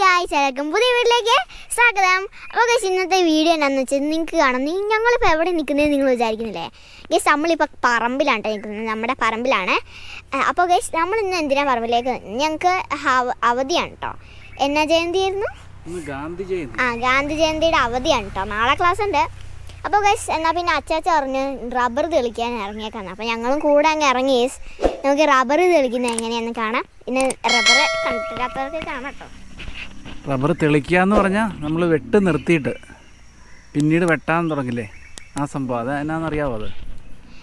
Guys എല്ലാവർക്കും പുതിയ വീട്ടിലേക്ക് സ്വാഗതം. അപ്പോൾ ഗസ് ഇന്നത്തെ വീഡിയോ എന്താണെന്ന് വെച്ചാൽ നിങ്ങൾക്ക് കാണാം. നീ ഞങ്ങളിപ്പോൾ എവിടെ നിൽക്കുന്നത് നിങ്ങൾ വിചാരിക്കുന്നില്ലേ? ഗസ് നമ്മളിപ്പോൾ പറമ്പിലാണ് നിൽക്കുന്നത്. നമ്മുടെ പറമ്പിലാണ്. അപ്പോൾ ഗസ് നമ്മൾ ഇന്ന് എന്തിനാണ് പറമ്പിലേക്ക്? ഞങ്ങൾക്ക് അവധിയാണ് കേട്ടോ എന്നാ ജയന്തി ആയിരുന്നു? ആ ഗാന്ധി ജയന്തിയുടെ അവധിയാണ് കേട്ടോ നാളെ ക്ലാസ് ഉണ്ട്. അപ്പോൾ ഗസ് എന്നാൽ പിന്നെ അച്ചാച്ച പറഞ്ഞ് റബ്ബർ തെളിക്കാൻ ഇറങ്ങിയേക്കാന്ന്. അപ്പോൾ ഞങ്ങളും കൂടെ അങ്ങ് ഇറങ്ങി ഗസ് നമുക്ക് റബ്ബർ തെളിക്കുന്നത് എങ്ങനെയാണെന്ന് കാണാം. ഇന്ന് റബ്ബർ കണ്ടിട്ടില്ലാത്തവർക്ക് കാണാം കേട്ടോ റബ്ബർ തെളിക്കുക എന്ന് പറഞ്ഞാൽ നമ്മൾ വെട്ട് നിർത്തിയിട്ട് പിന്നീട് വെട്ടാൻ തുടങ്ങില്ലേ? ആ സംഭവം. അത് എന്നാന്നറിയാവോ അത്?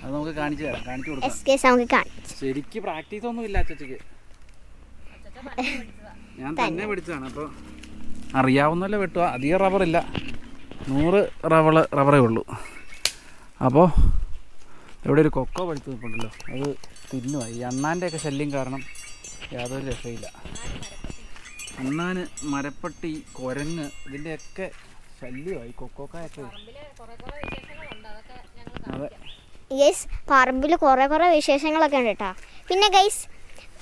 അത് നമുക്ക് കാണിച്ചു തരാം. കാണിച്ചു കൊടുക്കാം. ശരിക്ക് പ്രാക്ടീസ് ഒന്നും ഇല്ല അച്ചച്ചക്ക്. ഞാൻ തന്നെ. പഠിച്ചതാണ് അപ്പോൾ അറിയാവുന്നല്ലേ വെട്ടുക. അധികം റബ്ബറില്ല. നൂറ് റബ്ബർ റബ്ബറേ ഉള്ളൂ. അപ്പോൾ ഇവിടെ ഒരു കൊക്കോ പഠിച്ചു നിൽപ്പുണ്ടല്ലോ അത് തിന്നുമായി ഈ അണ്ണാന്റെയൊക്കെ ശല്യം കാരണം യാതൊരു രക്ഷയില്ല. അണ്ണാന് മരപ്പട്ടി കൊരങ്ങ് ഇതിന്റെയൊക്കെ ശല്യമായി. കൊക്കോക്കായൊക്കെ. അതെ ഗൈസ് പറമ്പിൽ കുറേ കുറേ വിശേഷങ്ങളൊക്കെ ഉണ്ട് കേട്ടോ പിന്നെ ഗൈസ്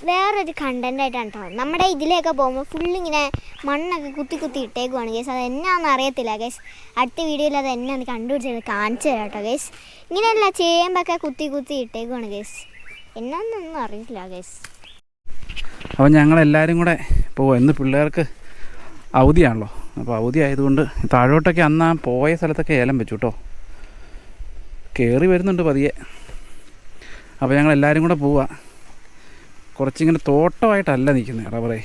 വേറൊരു കണ്ടന്റ് ആയിട്ടാണ് കേട്ടോ നമ്മുടെ ഇതിലേക്ക് പോകുമ്പോൾ ഫുള്ള് ഇങ്ങനെ മണ്ണൊക്കെ കുത്തി കുത്തി ഇട്ടേക്കുവാണ്. ഗൈസ് അത് എന്നാന്ന് അറിയത്തില്ല ഗൈസ് അടുത്ത വീഡിയോയിൽ അത് എന്നെ ഒന്ന് കണ്ടുപിടിച്ചത് കാണിച്ചു തരാം കേട്ടോ ഗൈസ് ഇങ്ങനെയല്ല ചേമ്പൊക്കെ കുത്തി കുത്തി ഇട്ടേക്കുവാണ് ഗൈസ് എന്നാന്നൊന്നും അറിയില്ല ഗൈസ് അപ്പോൾ ഞങ്ങളെല്ലാവരും കൂടെ പോവാം. ഇന്ന് പിള്ളേർക്ക് അവധിയാണല്ലോ. അപ്പോൾ അവധി ആയതുകൊണ്ട് താഴോട്ടൊക്കെ അന്ന് ആ പോയ സ്ഥലത്തൊക്കെ ഏലം വെച്ചു കേട്ടോ. കയറി വരുന്നുണ്ട് പതിയെ. അപ്പോൾ ഞങ്ങൾ എല്ലാവരും കൂടെ പോവുക കുറച്ചിങ്ങനെ തോട്ടമായിട്ടല്ല നിൽക്കുന്നത് റബ്ബറേ.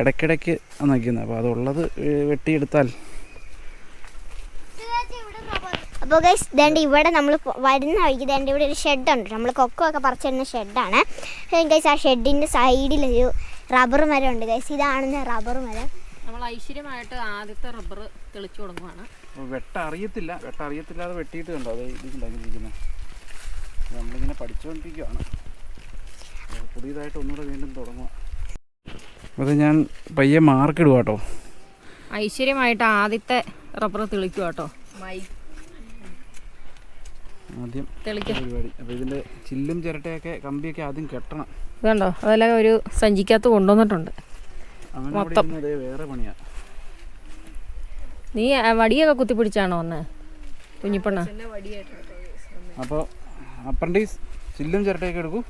ഇടയ്ക്കിടയ്ക്ക് നിൽക്കുന്നത് അപ്പോൾ അതുള്ളത് വെട്ടിയെടുത്താൽ അപ്പോൾ ഗൈസ് ഇതേണ്ട ഇവിടെ നമ്മൾ വരുന്ന വഴിക്ക് ഇതേണ്ട ഇവിടെ ഒരു ഷെഡുണ്ട്. നമ്മൾ കൊക്കോ ഒക്കെ പറിച്ചിടുന്ന ഷെഡാണ്. ഗൈസ് ആ ഷെഡിന്റെ സൈഡിലൊരു റബ്ബർ മരം ഉണ്ട് ഗൈസ് ഇതാണ് റബ്ബർ മരം. നമ്മൾ ഐശ്വര്യമായിട്ട് ആദ്യത്തെ റബ്ബർ തെളിച്ചു കൊടുക്കുവാണ്. വെട്ട അറിയത്തില്ല വെട്ട അറിയത്തില്ലാതെ വെട്ടിയിട്ട് കണ്ടോ? അതെ ഇതിലുണ്ടാക്കിയിരിക്കുന്നത് നമ്മളിങ്ങനെ പഠിച്ചുകൊണ്ടിരിക്കുകയാണ് പുതിയതായിട്ട് ഒന്നുകൂടെ വീണ്ടും തുടങ്ങുക അത് ഞാൻ പയ്യെ മാർക്കിടുക കേട്ടോ ഐശ്വര്യമായിട്ട് ആദ്യത്തെ റബ്ബർ തെളിക്കുക കേട്ടോ ആദ്യം പരിപാടി. അപ്പോൾ ഇതിന്റെ ചില്ലും ചിരട്ടയൊക്കെ കമ്പിയൊക്കെ ആദ്യം കെട്ടണം. ഇതുണ്ടോ? അതെല്ലാം ഒരു സഞ്ചിക്കകത്ത് കൊണ്ടുവന്നിട്ടുണ്ട്. മൊത്തം. വേറെ പണിയാ. നീ വടിയൊക്കെ കുത്തിപ്പിടിച്ചാണോ വന്ന്? കുഞ്ഞിപ്പണ്ണ. അപ്പോൾ അപ്രന്റീസ് ചില്ലും ചിരട്ടയൊക്കെ എടുക്കൂ.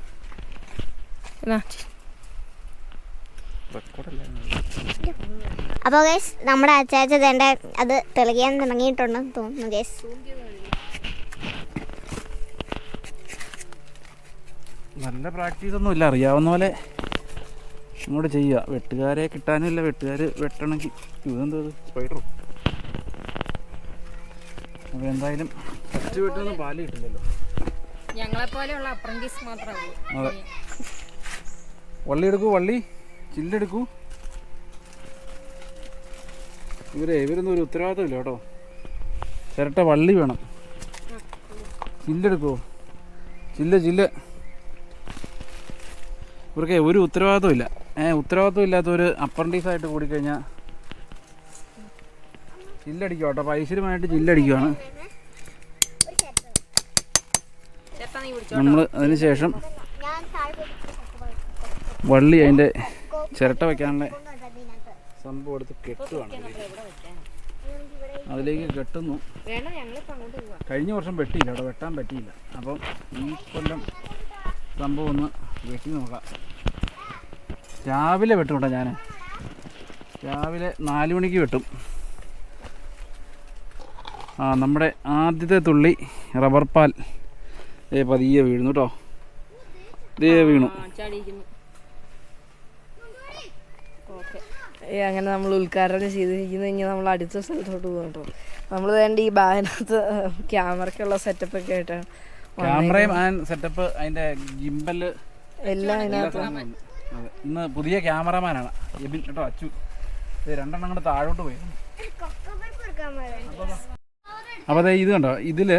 അപ്പോൾ ഗേസ് നമ്മുടെ അച്ചാച്ച തേണ്ട അത് തെളിയാൻ തുടങ്ങിയിട്ടുണ്ടെന്ന് തോന്നുന്നു ഗൈസ് നല്ല പ്രാക്ടീസ് ഒന്നും ഇല്ല. അറിയാവുന്ന പോലെ ഇങ്ങോട്ട് ചെയ്യുക. വെട്ടുകാരെ കിട്ടാനില്ല. വെട്ടുകാർ വെട്ടണമെങ്കിൽ. ഇതെന്തോ സ്പൈഡറോ അപ്പോൾ എന്തായാലും ഫസ്റ്റ് വെട്ടൊന്നും പാൽ കിട്ടില്ലല്ലോ. ഞങ്ങളെ പോലെയുള്ള അപ്രന്റീസ് മാത്രമേ ഉള്ളൂ. അതെ. വള്ളി എടുക്കൂ വള്ളി. ചില്ലെടുക്കൂ ഇവരെ ഇവരൊന്നും ഒരു ഉത്തരവാദിത്തമില്ല കേട്ടോ. ചിരട്ട വള്ളി വേണം. ചില്ലെടുക്കുമോ ചില്ല ചില്ല്. ഇവർക്ക് ഒരു ഉത്തരവാദിത്വം ഇല്ല. ഏഹ് ഉത്തരവാദിത്വം ഇല്ലാത്തൊരു അപ്രന്റീസായിട്ട് കൂടിക്കഴിഞ്ഞാൽ ചില്ലടിക്കുക കേട്ടോ പൈസരുമായിട്ട് ചില്ലടിക്കുവാണ്. നമ്മൾ അതിന് ശേഷം വള്ളി അതിന്റെ ചിരട്ട വെക്കാനുള്ള സംഭവം എടുത്ത് കെട്ടുവാണ്. അതിലേക്ക് കെട്ടുന്നു. കഴിഞ്ഞ വർഷം വെട്ടിയില്ല അവിടെ വെട്ടാൻ പറ്റിയില്ല. അപ്പം ഈ കൊല്ലം സംഭവം ഒന്ന് വെട്ടി നോക്കാം രാവിലെ വെട്ടും കേട്ടോ ഞാൻ രാവിലെ നാല് മണിക്ക് വെട്ടും. ആ നമ്മുടെ ആദ്യത്തെ തുള്ളി റബ്ബർ പാൽ. ഏ പതിയെ വീഴുന്നു കേട്ടോ. ദേ വീണു. അങ്ങനെ നമ്മൾ ഉദ്ഘാടനം ചെയ്തിരിക്കുന്നത് ഇനി നമ്മൾ അടുത്ത സ്ഥലത്തോട്ട് പോകും കേട്ടോ. നമ്മൾ വേണ്ട ഈ ബാഗിനകത്ത് ക്യാമറയ്ക്കുള്ള സെറ്റപ്പ് ഒക്കെ ആയിട്ടാണ് ക്യാമറയും സെറ്റപ്പ് അതിന്റെ ഗിംബൽ എല്ലാം. ഇന്ന് പുതിയ ക്യാമറമാനാണ്. എബിൻ കേട്ടോ അച്ചു. ഇത് രണ്ടെണ്ണം കൂടെ താഴോട്ട് പോയി. അപ്പോൾ അതെ ഇത് കണ്ടോ? ഇതിൽ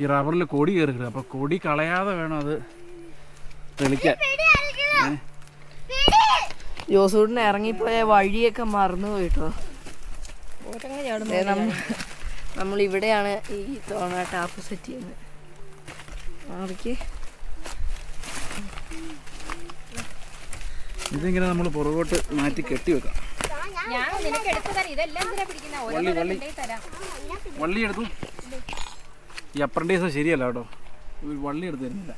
ഈ റബ്ബറിൽ കൊടി കയറി കിടക്കും അപ്പോൾ കൊടി കളയാതെ വേണം അത് തെളിക്കാൻ. ജോസൂടിന് ഇറങ്ങിപ്പോയ വഴിയൊക്കെ മറന്നു പോയിട്ടോ. നമ്മൾ ഇവിടെയാണ് ഈ തോണ ടാപ്പ് സെറ്റ് ചെയ്യുന്നത്. മാറിക്ക്. ഇതിങ്ങനെ നമ്മൾ പുറകോട്ട് മാറ്റി കെട്ടി വെക്കാം. വള്ളി വള്ളി. വള്ളി എടുത്തു. ഈ അപ്രന്റീസ് ശരിയല്ല കേട്ടോ. വള്ളി എടുത്ത് തരുന്നില്ല.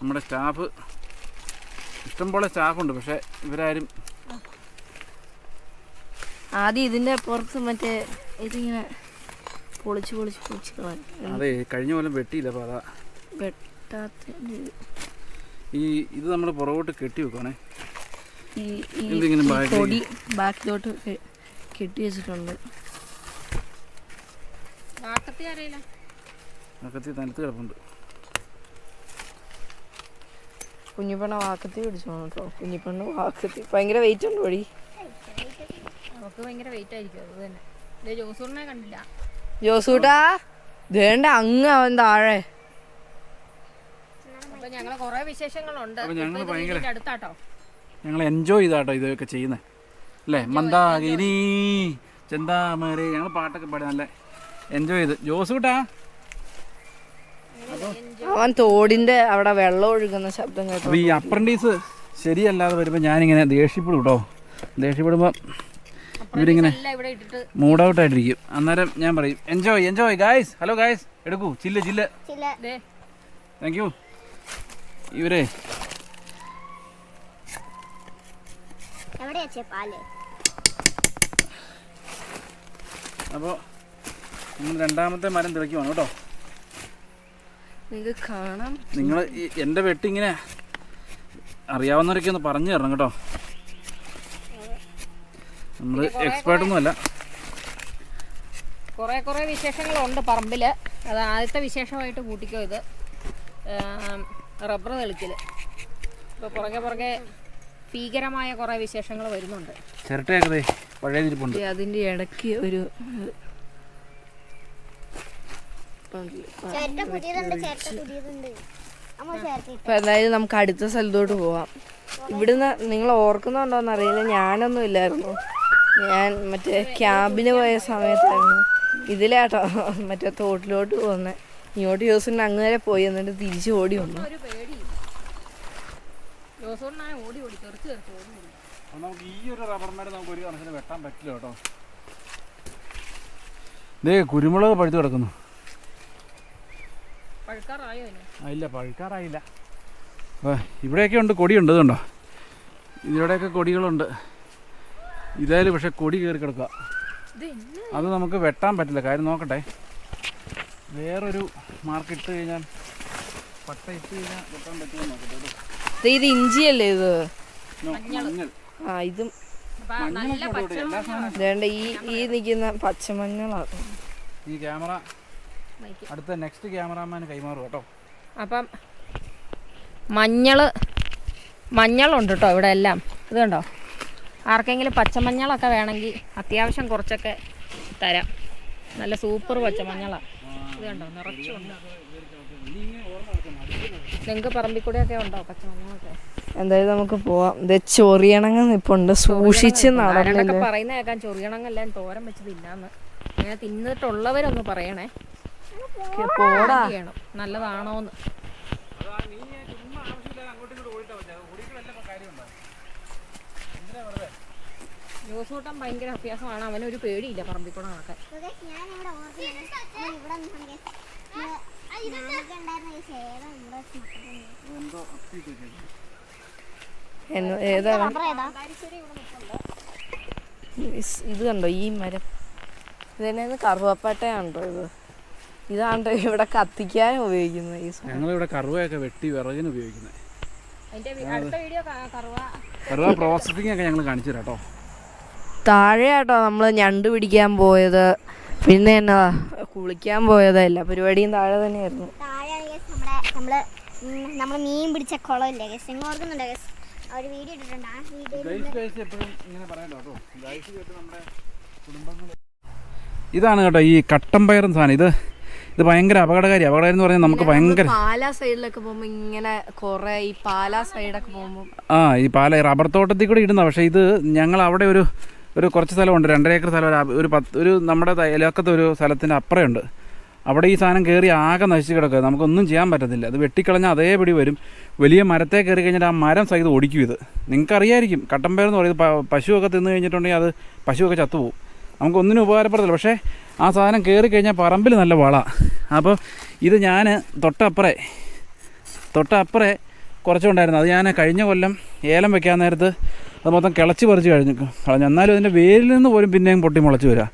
നമ്മുടെ സ്റ്റാഫ് ഇഷ്ടംപോലെ സ്റ്റാഫുണ്ട് പക്ഷെ ഇവരാരും ആദ്യം ഇതിന്റെ പുറത്ത് മറ്റേ ഇതിങ്ങനെ പൊളിച്ച് പൊളിച്ച് പൊളിച്ച് അതെ കഴിഞ്ഞ പോലും വെട്ടിയില്ല അപ്പോൾ അതാ. ഈ ഇത് നമ്മൾ പുറകോട്ട് കെട്ടി വെക്കണേ എന്തിങ്ങനെ? കൊടി ബാക്കിലോട്ട് കെട്ടി വെച്ചിട്ടുണ്ട്. വാക്കത്തി കിടപ്പുണ്ട്. കുഞ്ഞിപ്പെണ്ണ വാക്കത്തി പിടിച്ചോണം കേട്ടോ. കുഞ്ഞിപ്പണ്ണ വാക്കത്തി. ഭയങ്കര വെയിറ്റ് ഉണ്ട് വഴി നമുക്ക് ഭയങ്കര വെയിറ്റ് ആയിരിക്കും അത് തന്നെ. ഇതേ ജോസൂറിനെ കണ്ടില്ല. ജോസൂട്ടാ വേണ്ട അങ്ങ് അവൻ താഴെ. അപ്പൊ കുറേ വിശേഷങ്ങളുണ്ട്. ഭയങ്കര- അടുത്താട്ടോ. ഞങ്ങൾ എൻജോയ് ചെയ്താട്ടോ ഇതൊക്കെ ചെയ്യുന്നത് അല്ലേ? മന്ദാകിനി ചെന്താമരേ ഞങ്ങൾ പാട്ടൊക്കെ പാടി നല്ല എൻജോയ് ചെയ്ത്. ജോസ് കൂട്ടാ? അവൻ തോടിന്റെ അവിടെ വെള്ളം ഒഴുകുന്ന ശബ്ദം കേട്ടോ. ഈ അപ്രന്റീസ് ശരിയല്ലാതെ വരുമ്പോൾ ഞാനിങ്ങനെ ദേഷ്യപ്പെടും കേട്ടോ. ദേഷ്യപ്പെടുമ്പോൾ ഇവരിങ്ങനെ മൂഡ് ഔട്ട് ആയിട്ടിരിക്കും. അന്നേരം ഞാൻ പറയും enjoy enjoy guys hello guys എടുക്കൂ. Chill chill. താങ്ക് യു ഇവരെ. അപ്പോൾ രണ്ടാമത്തെ മരം തിളക്കുവാണ് കേട്ടോ. നിങ്ങൾക്ക് കാണാം. നിങ്ങൾ എന്റെ എന്റെ വെട്ടിങ്ങനെ അറിയാവുന്നവരൊക്കെ ഒന്ന് പറഞ്ഞു തരണം കേട്ടോ. നമ്മൾ അല്ല കുറെ കുറെ വിശേഷങ്ങളുണ്ട് പറമ്പിൽ. അത് ആദ്യത്തെ വിശേഷമായിട്ട് കൂട്ടിക്കോ ഇത്. റബ്ബർ തെളിക്കൽ ഇപ്പൊ പുറകെ പുറകെ ഭീകരമായ കുറേ വിശേഷങ്ങൾ വരുന്നുണ്ട്. ചിരട്ടയൊക്കെ പഴയ അതിന്റെ ഇടയ്ക്ക് ഒരു ഇപ്പൊ എന്തായാലും നമുക്ക് അടുത്ത സ്ഥലത്തോട്ട് പോവാം. ഇവിടുന്ന് നിങ്ങൾ ഓർക്കുന്നുണ്ടോന്ന് അറിയില്ല ഞാനൊന്നും ഇല്ലായിരുന്നു. ഞാൻ മറ്റേ ക്യാബിന് പോയ സമയത്തായിരുന്നു ഇതിലാട്ടോ മറ്റേ തോട്ടിലോട്ട് പോകുന്നത് ഇങ്ങോട്ട് ജോസുണ്ട് അങ്ങ് വരെ പോയി എന്നിട്ട് തിരിച്ചു ഓടി വന്നു. നമുക്ക് ഈ ഒരു റബ്ബർ മരം നമുക്ക് ഒരു കണക്കിന് വെട്ടാൻ പറ്റില്ല കേട്ടോ. കുരുമുളക് പഴുത്ത് കിടക്കുന്നു. ഇല്ല പഴുക്കാറായില്ല. ഇവിടെയൊക്കെ ഉണ്ട് കൊടിയുണ്ട് ഇതുണ്ടോ? ഇതിലൂടെയൊക്കെ കൊടികളുണ്ട്. ഇതായാലും പക്ഷെ കൊടി കയറി കിടക്കുക. അത് നമുക്ക് വെട്ടാൻ പറ്റില്ല. കാര്യം നോക്കട്ടെ. വേറൊരു മാർക്ക് ഇട്ട് കഴിഞ്ഞാൽ പട്ട ഇട്ട് കഴിഞ്ഞാൽ വെട്ടാൻ പറ്റുമോ നോക്കട്ടെ ഇത് ഇഞ്ചിയല്ലേ ഇത്? ആ ഇതും വേണ്ട ഈ ഈ നിൽക്കുന്ന പച്ചമഞ്ഞളാണ് ഈ ക്യാമറ. അടുത്ത നെക്സ്റ്റ് ക്യാമറാമാൻ കൈമാറും കേട്ടോ. അപ്പം മഞ്ഞൾ മഞ്ഞളുണ്ട് കേട്ടോ ഇവിടെ എല്ലാം. ഇത് കണ്ടോ? ആർക്കെങ്കിലും പച്ചമഞ്ഞളൊക്കെ വേണമെങ്കിൽ അത്യാവശ്യം കുറച്ചൊക്കെ തരാം. നല്ല സൂപ്പർ പച്ചമഞ്ഞളാണ് ഇത് കണ്ടോ? നിറച്ചുണ്ട്. നിങ്ങൾക്ക് പറമ്പിൽ കൂടെയൊക്കെ ഉണ്ടോ? പച്ചമുളകൊക്കെ എന്തായാലും നമുക്ക് പോവാം. ഇത് ചൊറിയണങ്ങ് നിപ്പുണ്ട് സൂക്ഷിച്ച് നടന്നില്ല? പറയുന്ന കേൾക്കാൻ ചൊറിയണമെല്ലാം തോരൻ വെച്ചതില്ലാന്ന് അങ്ങനെ തിന്നിട്ടുള്ളവരൊന്ന് പറയണേ. പോടാ. നല്ലതാണോന്ന്. ജോസൂട്ടൻ ഭയങ്കര അഭ്യാസമാണ്. അവനൊരു പേടിയില്ല പറമ്പിൽ കൂടെ നടക്കാൻ ഇവിടെ ഇത് കണ്ടോ ഈ മരം? ഇത് തന്നെ കറുവപ്പട്ടയാണോ ഇത്. ഇതാണ്ടോ ഇവിടെ കത്തിക്കാൻ ഉപയോഗിക്കുന്നത് ഈ സാധനം? ഞങ്ങളിവിടെ കറുവയൊക്കെ വെട്ടി വിറകിന് ഉപയോഗിക്കുന്നത്. അതിന്റെ അടുത്ത വീഡിയോ കറുവ കറുവ പ്രോസസ്സിംഗ് ഒക്കെ ഞങ്ങൾ കാണിച്ചു തരാം കേട്ടോ. താഴെയാട്ടോ നമ്മൾ ഞണ്ട് പിടിക്കാൻ പോയത്. പിന്നെ എന്നാ കുളിക്കാൻ പോയത്. എല്ലാ പരിപാടിയും താഴെ തന്നെയായിരുന്നു. നമ്മൾ നമ്മൾ മീൻ പിടിച്ച കുളമില്ലേ ഗസ് നിങ്ങൾ ഓർക്കുന്നുണ്ടോ ഗസ് ആ ഒരു വീഡിയോ ഇട്ടിട്ടുണ്ട്. ആ വീഡിയോ ഗൈസ് ഗൈസ് എപ്പോഴും ഇങ്ങനെ പറയല്ലോ കേട്ടോ. കേട്ട് നമ്മുടെ കുടുംബങ്ങൾ ഇതാണ് കേട്ടോ ഈ കട്ടൻ പയറും സാധനം. ഇത് ഇത് ഭയങ്കര അപകടകാരി. അപകടകാരി എന്ന് പറഞ്ഞാൽ നമുക്ക് ഭയങ്കര പാലാ സൈഡിലൊക്കെ പോകുമ്പോൾ ഇങ്ങനെ കുറെ ഈ പാലാ സൈഡൊക്കെ പോകുമ്പോൾ ആ ഈ പാല റബ്ബർ തോട്ടത്തിൽ കൂടി ഇടുന്ന. പക്ഷേ ഇത് ഞങ്ങൾ അവിടെ ഒരു ഒരു കുറച്ച് സ്ഥലമുണ്ട്. രണ്ടര ഏക്കർ സ്ഥലം ഒരു ഒരു പത്ത് ഒരു നമ്മുടെ ഇലക്കത്തെ ഒരു സ്ഥലത്തിന്റെ അപ്പുറമുണ്ട് അവിടെ ഈ സാധനം കയറി ആകെ നശിച്ച് കിടക്കുക. നമുക്കൊന്നും ചെയ്യാൻ പറ്റത്തില്ല. അത് വെട്ടിക്കളഞ്ഞാൽ അതേപടി വരും. വലിയ മരത്തെ കയറി കഴിഞ്ഞാൽ ആ മരം സഹിതം ഓടിക്കും ഇത്. നിങ്ങൾക്കറിയായിരിക്കും. കട്ടമ്പേർ എന്ന് പറയുന്നത് പശുവൊക്കെ തിന്നു കഴിഞ്ഞിട്ടുണ്ടെങ്കിൽ അത് പശുവൊക്കെ ചത്തുപോകും. നമുക്കൊന്നിനും ഉപകാരപ്പെടത്തില്ല. പക്ഷേ ആ സാധനം കയറി കഴിഞ്ഞാൽ പറമ്പിൽ നല്ല വള. അപ്പോൾ ഇത് ഞാൻ തൊട്ടപ്പുറേ തൊട്ടപ്പുറേ കുറച്ചുണ്ടായിരുന്നു. അത് ഞാൻ കഴിഞ്ഞ കൊല്ലം ഏലം വെക്കാൻ നേരത്ത് അത് മൊത്തം കിളച്ച് പറിച്ച് കഴിഞ്ഞു കളഞ്ഞു. എന്നാലും അതിന്റെ വേരിൽ നിന്ന് പോലും പിന്നെയും പൊട്ടി മുളച്ച് വരിക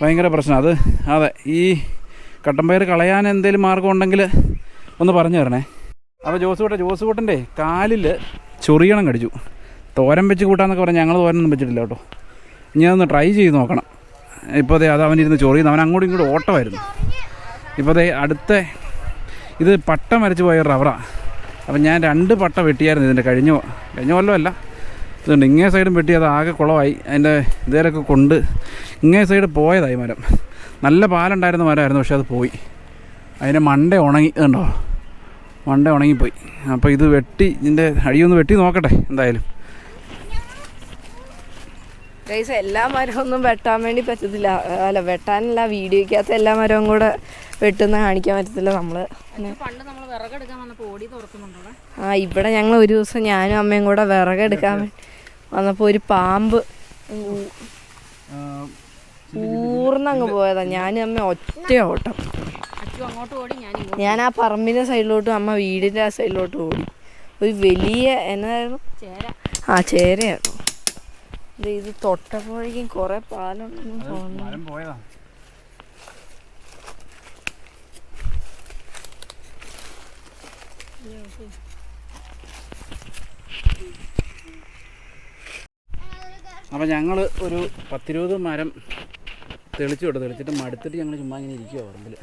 ഭയങ്കര പ്രശ്നം. അത് അതെ ഈ കട്ടമ്പയർ കളയാൻ എന്തെങ്കിലും മാർഗം ഉണ്ടെങ്കിൽ ഒന്ന് പറഞ്ഞു തരണേ. അപ്പോൾ ജോസ് കൂട്ടൻ ജോസ് കൂട്ടന്റെ കാലിൽ ചൊറിയണം കടിച്ചു. തോരൻ വെച്ച് കൂട്ടാന്നൊക്കെ പറഞ്ഞാൽ ഞങ്ങൾ തോരനൊന്നും വെച്ചിട്ടില്ല കേട്ടോ. ഇനി അതൊന്ന് ട്രൈ ചെയ്ത് നോക്കണം. ഇപ്പോൾ അതെ അത് അവനിരുന്ന് ചൊറിയുന്നു. അവൻ അങ്ങോട്ടും ഇങ്ങോട്ടും ഓട്ടമായിരുന്നു. ഇപ്പോൾ അതെ അടുത്ത ഇത് പട്ടം മരച്ച് പോയ റബ്ബറാണ് അപ്പം ഞാൻ രണ്ട് പട്ടം വെട്ടിയായിരുന്നു ഇതിന്റെ കഴിഞ്ഞ കഴിഞ്ഞ കൊല്ലമല്ല. ഇതുണ്ട്. ഇങ്ങേ സൈഡും വെട്ടി അത് ആകെ കുളമായി. അതിന്റെ ഇതേലൊക്കെ കൊണ്ട് ഇങ്ങേ സൈഡ് പോയതായി മരം. നല്ല പാലുണ്ടായിരുന്ന മരമായിരുന്നു പക്ഷേ അത് പോയി. അതിന്റെ മണ്ട ഉണങ്ങി ഇതുണ്ടോ മണ്ട ഉണങ്ങിപ്പോയി. അപ്പോൾ ഇത് വെട്ടി ഇതിന്റെ അഴിയൊന്ന് വെട്ടി നോക്കട്ടെ എന്തായാലും. ഗൈസ് എല്ലാ മരവും ഒന്നും വെട്ടാൻ വേണ്ടി പറ്റത്തില്ല. അല്ല വെട്ടാനല്ല വീഡിയോയ്ക്കകത്ത് എല്ലാ മരവും കൂടെ വെട്ടുന്ന കാണിക്കാൻ പറ്റത്തില്ല നമ്മൾ. പണ്ട് നമ്മൾ വിറകെടുക്കാൻ വന്നപ്പോൾ ഓടി തുറക്കുന്നുണ്ടോ ആ ഇവിടെ ഞങ്ങൾ ഒരു ദിവസം ഞാനും അമ്മയും കൂടെ വിറകെടുക്കാൻ വേണ്ടി വന്നപ്പോൾ ഒരു പാമ്പ് പൂർണങ്ങ് ഊർന്നങ്ങ് പോയതാ. ഞാനും അമ്മ ഒറ്റ ഓട്ടം അച്ചു അങ്ങോട്ട് ഓടി ഞാൻ ഞാൻ ആ പറമ്പിന്റെ സൈഡിലോട്ടും അമ്മ വീടിന്റെ ആ സൈഡിലോട്ടും ഓടി. ഒരു വലിയ എന്നതായിരുന്നു ചേര. ആ ചേരയായിരുന്നു. ഇത് ഇത് തൊട്ടപ്പോഴേക്കും കുറേ പാലുണ്ടെന്ന് തോന്നുന്നു മരം പോയതാ അപ്പം ഞങ്ങൾ ഒരു പത്തിരുപത് മരം തെളിച്ചു കൊടുത്തു തെളിച്ചിട്ട് മടുത്തിട്ട് ഞങ്ങൾ ചുമ്മാ ഇങ്ങനെ ഇരിക്കുക പറമ്പിൽ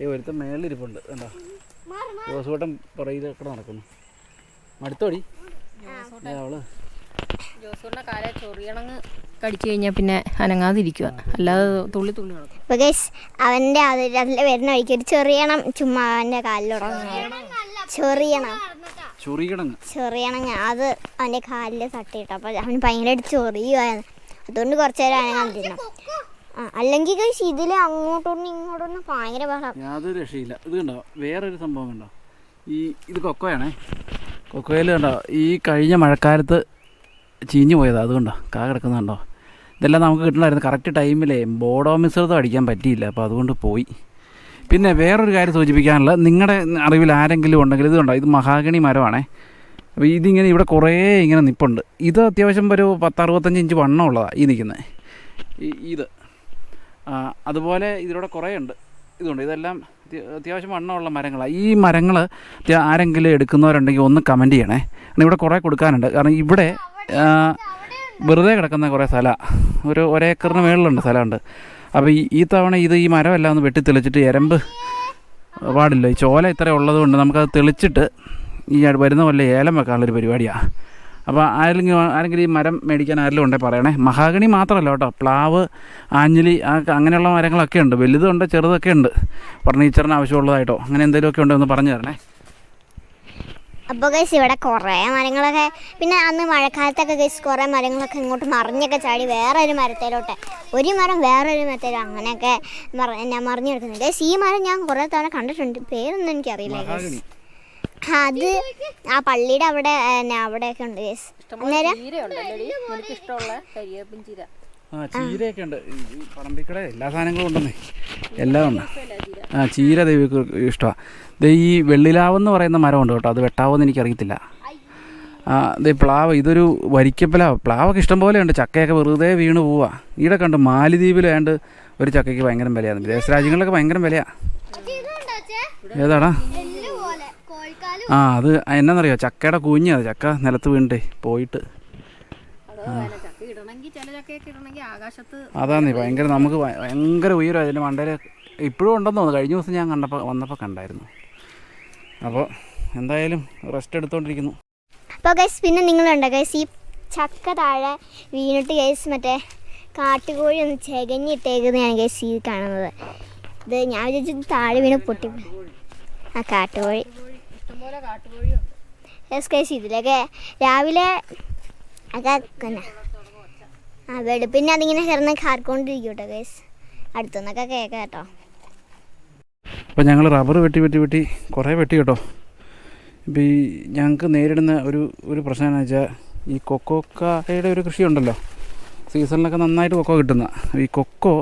ഈ ഒരുത്തം മേളിലിരിപ്പുണ്ട്. എന്താ ജോസൂട്ടൻ പുറകിലൊക്കെ നടക്കുന്നു. മടുത്തോടി? അവൾ. കാലെ ചൊറിയണങ്ങ് കടിച്ചു കഴിഞ്ഞാൽ പിന്നെ അനങ്ങാതിരിക്കുക അല്ലാതെ തുള്ളി തുള്ളി നടക്കും. അപ്പോൾ അവന്റെ അതിൽ അതിൽ വരുന്ന വഴിക്ക് ഒരു ചെറിയണം. ചുമ്മാ അവന്റെ കാലിലുടങ്ങി ചൊറിയണം. ചൊറികിടങ്ങ് ചൊറിയണം അത് അവന്റെ കാലിൽ തട്ടിയിട്ട്. അപ്പോൾ അവന് ഭയങ്കരമായിട്ട് ചൊറിയുമായിരുന്നു അതുകൊണ്ട് കുറച്ച് നേരം അവനെ കണ്ടിരുന്നു. ആ അല്ലെങ്കിൽ ഇതിൽ ഇതിൽ ഇങ്ങോട്ടൊന്നും ഇങ്ങോട്ടൊന്ന് ഭയങ്കര ബഹളം. യാതൊരു രക്ഷയില്ല. ഇത് കണ്ടോ? വേറൊരു സംഭവം കണ്ടോ? ഈ ഇത് കൊക്കോയാണേ. കൊക്കോയിൽ കണ്ടോ? ഈ കഴിഞ്ഞ മഴക്കാലത്ത് ചീഞ്ഞു പോയതാ. അതുകൊണ്ടോ കാ കിടക്കുന്നുണ്ടോ ഇതെല്ലാം നമുക്ക് കിട്ടണമായിരുന്നു. കറക്റ്റ് ടൈമിലേ ബോഡോ മിശ്രിതം അടിക്കാൻ പറ്റിയില്ല. അപ്പോൾ അതുകൊണ്ട് പോയി. പിന്നെ വേറൊരു കാര്യം സൂചിപ്പിക്കാനുള്ള നിങ്ങളുടെ അറിവിൽ ആരെങ്കിലും ഉണ്ടെങ്കിൽ ഇതുണ്ടോ ഇത് മഹാഗണി മരമാണേ. അപ്പോൾ ഇതിങ്ങനെ ഇവിടെ കുറേ ഇങ്ങനെ നിപ്പുണ്ട്. ഇത് അത്യാവശ്യം ഒരു പത്ത് അറുപത്തഞ്ച് ഇഞ്ച് വണ്ണം ഉള്ളതാണ് ഈ നിൽക്കുന്നത് ഇത്. അതുപോലെ ഇതിലൂടെ കുറേ ഉണ്ട്. ഇതുണ്ട്. ഇതെല്ലാം അത്യാവശ്യം വണ്ണമുള്ള മരങ്ങളാണ് ഈ മരങ്ങൾ ആരെങ്കിലും എടുക്കുന്നവരുണ്ടെങ്കിൽ ഒന്ന് കമന്റ് ചെയ്യണേ. കാരണം ഇവിടെ കുറേ കൊടുക്കാനുണ്ട്. കാരണം ഇവിടെ വെറുതെ കിടക്കുന്ന കുറേ സ്ഥലമാണ് ഒരു ഒരേക്കറിന് മേളിലുണ്ട് സ്ഥലമുണ്ട്. അപ്പോൾ ഈ ഈ തവണ ഇത് ഈ മരമെല്ലാം ഒന്ന് വെട്ടി തെളിച്ചിട്ട് എരമ്പ് പാടില്ല ഈ ചോല ഇത്ര ഉള്ളതുകൊണ്ട് നമുക്കത് തെളിച്ചിട്ട് ഈ വരുന്ന പോലെ ഏലം വെക്കാനുള്ളൊരു പരിപാടിയാണ് അപ്പോൾ ആരെങ്കിലും ആരെങ്കിലും ഈ മരം മേടിക്കാൻ ആരെങ്കിലും ഉണ്ടെങ്കിൽ പറയണേ? മഹാഗണി മാത്രമല്ല കേട്ടോ. പ്ലാവ് ആഞ്ഞിലി അങ്ങനെയുള്ള മരങ്ങളൊക്കെ ഉണ്ട്. വലുതുണ്ട് ചെറുതൊക്കെ ഉണ്ട്. ഫർണിച്ചറിന് ആവശ്യമുള്ളതായിട്ടോ. അങ്ങനെ എന്തെങ്കിലുമൊക്കെ ഉണ്ടോ ഒന്ന് പറഞ്ഞു തരണേ. അപ്പോൾ ഗൈസ് ഇവിടെ കുറേ മരങ്ങളൊക്കെ പിന്നെ അന്ന് മഴക്കാലത്തൊക്കെ ഗൈസ് കുറേ മരങ്ങളൊക്കെ ഇങ്ങോട്ട് മറിഞ്ഞൊക്കെ ചാടി വേറെ ഒരു മരത്തിലോട്ട്. ഒരു മരം വേറൊരു മരത്തിലോ അങ്ങനെയൊക്കെ മറ ഞാൻ മറിഞ്ഞു കിടക്കുന്നത് ഗൈസ് ഈ മരം ഞാൻ കുറേ തവണ കണ്ടിട്ടുണ്ട്. പേരൊന്നും എനിക്കറിയില്ല ഗൈസ് അത് ആ പള്ളിയുടെ അവിടെ എന്നാ അവിടെയൊക്കെ ഉണ്ട് ഗൈസ് അന്നേരം ആ ചീരയൊക്കെ ഉണ്ട്. ഈ എല്ലാ സാധനങ്ങളും ഉണ്ടെന്നേ. എല്ലാം ഉണ്ട്. ആ ചീര ദൈവക്ക് ഇഷ്ടമാണ് ദേ ഈ വെള്ളിലാവെന്ന് പറയുന്ന മരമുണ്ട് കേട്ടോ. അത് വെട്ടാവെന്ന് എനിക്കറിയത്തില്ല. ദേ പ്ലാവ് ഇതൊരു വരിക്കപ്പലാവ് പ്ലാവൊക്കെ ഇഷ്ടം പോലെ ഉണ്ട്. ചക്കയൊക്കെ വെറുതെ വീണ് പോവാ. ഈടെ കണ്ട് മാലിദ്വീപിൽ ഏണ്ട് ഒരു ചക്കയ്ക്ക് ഭയങ്കര വിലയാണ് വിദേശ രാജ്യങ്ങളിലൊക്കെ ഭയങ്കര വിലയാണ് ഏതാടാ? ആ അത് എന്നാന്നറിയോ? ചക്കയുടെ കുഞ്ഞ് അത്. ചക്ക നിലത്ത് വീണ്ടേ പോയിട്ട്. അതാന്നേ ഭയങ്കര നമുക്ക് ഭയ- ഭയങ്കര ഉയരം അതിന്റെ മണ്ടയിൽ ഇപ്പോഴും ഉണ്ടെന്ന് തോന്നുന്നു. കഴിഞ്ഞ ദിവസം ഞാൻ കണ്ടപ്പോൾ വന്നപ്പോൾ കണ്ടായിരുന്നു. അപ്പോൾ എന്തായാലും റെസ്റ്റ് എടുത്തോണ്ടിരിക്കുന്നു. അപ്പോൾ ഗൈസ് പിന്നെ നിങ്ങളുണ്ട്? ഗൈസ് ഈ ചക്ക താഴെ വീണിട്ട് ഗൈസ് മറ്റേ കാട്ടുകോഴി ഒന്ന് ചെകഞ്ഞിട്ടേക്കുന്നതാണ് ഗൈസ് ഈ കാണുന്നത്. ഇത് ഞാൻ വിചാരിച്ചത് താഴെ വീണ് പൊട്ടി ആ കാട്ടുകോഴി. യെസ് ഗൈസ് ഇതിലൊക്കെ രാവിലെ അതൊക്കെ പിന്നെ ആ വെളുപ്പിന്നെ അതിങ്ങനെ കിടന്ന് കാർക്കൊണ്ടിരിക്കും കേട്ടോ ഗൈസ് അടുത്തുനിന്നൊക്കെ കേൾക്കാം കേട്ടോ. അപ്പോൾ ഞങ്ങൾ റബ്ബർ വെട്ടി വെട്ടി വെട്ടി കുറേ വെട്ടി കേട്ടോ. ഇപ്പോൾ ഈ ഞങ്ങൾക്ക് നേരിടുന്ന ഒരു ഒരു പ്രശ്നം എന്ന് വെച്ചാൽ ഈ കൊക്കോക്കായുടെ ഒരു കൃഷിയുണ്ടല്ലോ സീസണിലൊക്കെ നന്നായിട്ട് കൊക്കോ കിട്ടുന്ന. ഈ കൊക്കോ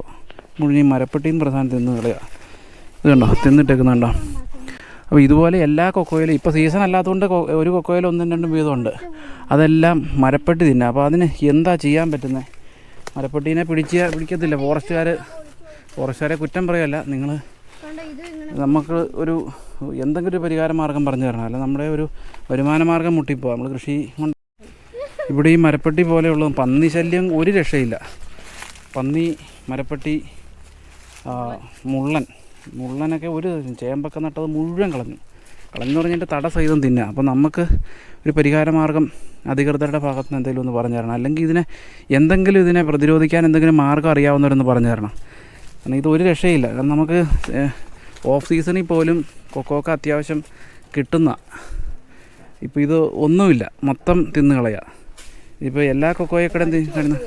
മുഴുവൻ ഈ മരപ്പെട്ടിയും പ്രധാനം തിന്ന് കളയുക ഇത് കണ്ടോ? തിന്നിട്ടേക്കുന്നുണ്ടോ അപ്പോൾ ഇതുപോലെ എല്ലാ കൊക്കോയിലും ഇപ്പോൾ സീസൺ അല്ലാത്തതുകൊണ്ട് ഒരു കൊക്കോയിൽ ഒന്നും രണ്ടും വീതമുണ്ട്. അതെല്ലാം മരപ്പെട്ടി തിന്നുക അപ്പോൾ അതിന് എന്താ ചെയ്യാൻ പറ്റുന്നത് മരപ്പെട്ടീനെ പിടിച്ച പിടിക്കത്തില്ല. ഫോറസ്റ്റുകാർ ഫോറസ്റ്റുകാരെ കുറ്റം പറയല്ല നിങ്ങൾ നമുക്ക് ഒരു എന്തെങ്കിലും ഒരു പരിഹാര മാർഗം പറഞ്ഞു തരണം. അല്ല നമ്മുടെ ഒരു വരുമാന മാർഗം മുട്ടിപ്പോ നമ്മൾ കൃഷി കൊണ്ട് ഇവിടെ ഈ മരപ്പെട്ടി പോലെയുള്ള പന്നി ശല്യം ഒരു രക്ഷയില്ല. പന്നി മരപ്പെട്ടി മുള്ളൻ മുള്ളനൊക്കെ ഒരു ചേമ്പൊക്കെ നട്ടത് മുഴുവൻ കളഞ്ഞു. കളഞ്ഞു പറഞ്ഞിട്ട് തട സഹിതം തിന്നുക അപ്പോൾ നമുക്ക് ഒരു പരിഹാര മാർഗം അധികൃതരുടെ ഭാഗത്ത് നിന്ന് എന്തെങ്കിലും ഒന്ന് പറഞ്ഞു തരണം. അല്ലെങ്കിൽ ഇതിനെ എന്തെങ്കിലും ഇതിനെ പ്രതിരോധിക്കാൻ എന്തെങ്കിലും മാർഗം അറിയാവുന്നവരൊന്ന് പറഞ്ഞു തരണം. കാരണം ഇത് ഒരു രക്ഷയില്ല. കാരണം നമുക്ക് ഓഫ് സീസണിൽ പോലും കൊക്കോക്ക അത്യാവശ്യം കിട്ടുന്ന. ഇപ്പോൾ ഇത് ഒന്നുമില്ല. മൊത്തം തിന്നു കളയുക ഇപ്പോൾ എല്ലാ കൊക്കോയൊക്കെ തിന്ന്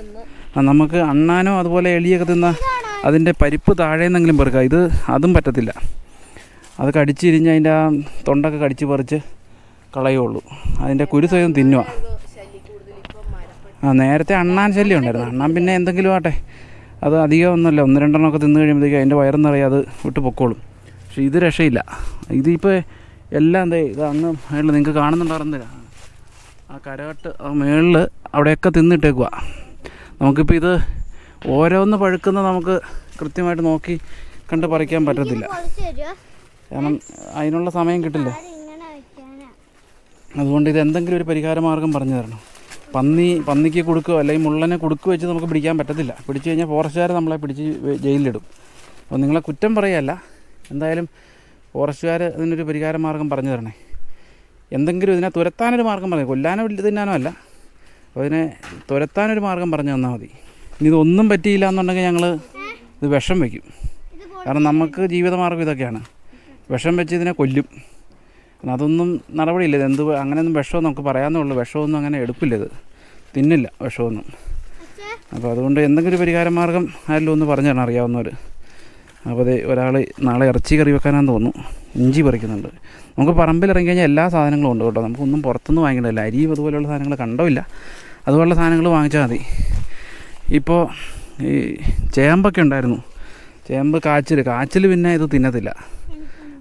ആ നമുക്ക് അണ്ണാനോ അതുപോലെ എലിയൊക്കെ തിന്ന അതിന്റെ പരിപ്പ് താഴേന്നെങ്കിലും പെറുക്കുക ഇത് അതും പറ്റത്തില്ല. അത് കടിച്ചിരിഞ്ഞ് അതിന്റെ ആ തൊണ്ടൊക്കെ കടിച്ച് പറിച്ച് കളയുള്ളൂ. അതിന്റെ കുരു സ്വയം തിന്നുക ആ നേരത്തെ അണ്ണാൻ ശല്യം ഉണ്ടായിരുന്നു. അണ്ണാൻ പിന്നെ എന്തെങ്കിലും ആട്ടെ. അത് അധികം ഒന്നുമല്ല. ഒന്ന് രണ്ടെണ്ണമൊക്കെ തിന്നു കഴിയുമ്പോഴത്തേക്കും അതിന്റെ വയറെന്നറിയാം നിറയെ അത് വിട്ടു പൊക്കോളും. പക്ഷേ ഇത് രക്ഷയില്ല. ഇതിപ്പോൾ എല്ലാം എന്തേ ഇത് അങ്ങ് മേളിൽ നിങ്ങൾക്ക് കാണുന്നുണ്ടായിരുന്നില്ല ആ കരകട്ട് ആ മേളിൽ അവിടെയൊക്കെ തിന്നിട്ടേക്കുക നമുക്കിപ്പോൾ ഇത് ഓരോന്ന് പഴുക്കുന്ന നമുക്ക് കൃത്യമായിട്ട് നോക്കി കണ്ട് പറിക്കാൻ പറ്റത്തില്ല. കാരണം അതിനുള്ള സമയം കിട്ടില്ല. അതുകൊണ്ട് ഇത് എന്തെങ്കിലും ഒരു പരിഹാര മാർഗം പറഞ്ഞു തരണം. പന്നി പന്നിക്ക് കൊടുക്കുക അല്ലെങ്കിൽ മുള്ളനെ കൊടുക്കുക വെച്ച് നമുക്ക് പിടിക്കാൻ പറ്റത്തില്ല. പിടിച്ചു കഴിഞ്ഞാൽ ഫോറസ്റ്റുകാർ നമ്മളെ പിടിച്ച് ജയിലിലിടും. അപ്പോൾ നിങ്ങളെ കുറ്റം പറയുകയല്ല. എന്തായാലും ഫോറസ്റ്റുകാർ ഇതിനൊരു പരിഹാര മാർഗം പറഞ്ഞു തരണേ. എന്തെങ്കിലും ഇതിനെ തുരത്താനൊരു മാർഗം പറഞ്ഞു കൊല്ലാനോ തിന്നാനോ അല്ല. അപ്പോൾ ഇതിനെ തുരത്താനൊരു മാർഗം പറഞ്ഞു തന്നാൽ മതി. ഇനി ഇതൊന്നും പറ്റിയില്ല എന്നുണ്ടെങ്കിൽ ഞങ്ങൾ ഇത് വിഷം വയ്ക്കും കാരണം നമുക്ക് ജീവിതമാർഗം ഇതൊക്കെയാണ്. വിഷം വെച്ച് ഇതിനെ കൊല്ലും. കാരണം അതൊന്നും നടപടിയില്ല. ഇത് എന്ത് അങ്ങനെയൊന്നും വിഷമൊന്നും നമുക്ക് പറയാമെന്നേ ഉള്ളൂ. വിഷമൊന്നും അങ്ങനെ എടുക്കില്ല ഇത്. തിന്നില്ല വിഷമൊന്നും. അപ്പോൾ അതുകൊണ്ട് എന്തെങ്കിലും ഒരു പരിഹാര മാർഗം ആരെങ്കിലും ഒന്ന് പറഞ്ഞു തരണം അറിയാവുന്നവർ അപ്പോൾ അതെ ഒരാൾ നാളെ ഇറച്ചി കറി വെക്കാനാന്ന് തോന്നുന്നു. ഇഞ്ചി പറിക്കുന്നുണ്ട്. നമുക്ക് പറമ്പിൽ ഇറങ്ങി കഴിഞ്ഞാൽ എല്ലാ സാധനങ്ങളും ഉണ്ട് കേട്ടോ. നമുക്കൊന്നും പുറത്തുനിന്ന് വാങ്ങിക്കണ്ടല്ല അരിയും അതുപോലെയുള്ള സാധനങ്ങൾ കണ്ടമില്ല അതുപോലുള്ള സാധനങ്ങൾ വാങ്ങിച്ചാൽ മതി. ഇപ്പോൾ ഈ ചേമ്പൊക്കെ ഉണ്ടായിരുന്നു. ചേമ്പ് കാച്ചിൽ. കാച്ചിൽ പിന്നെ ഇത് തിന്നത്തില്ല.